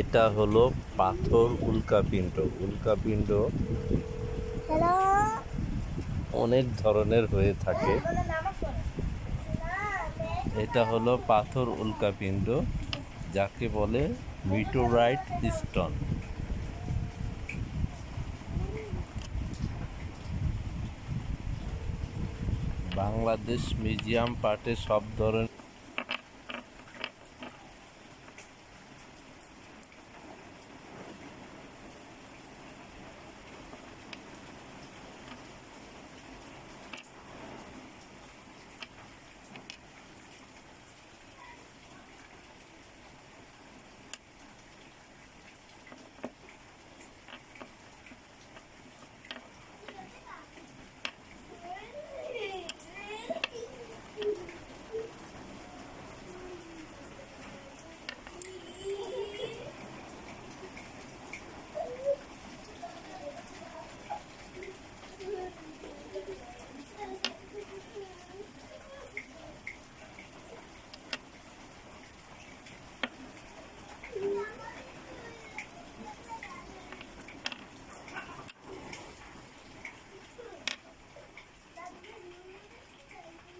এটা হলো পাথর উল্কাপিণ্ড উল্কাপিণ্ড অনেক ধরনের হয়ে থাকে। এটা হলো পাথর উল্কাপিণ্ড যাকে বলে মিটোরাইট স্টোন। বাংলাদেশ মিউজিয়াম পার্টে সব ধরনের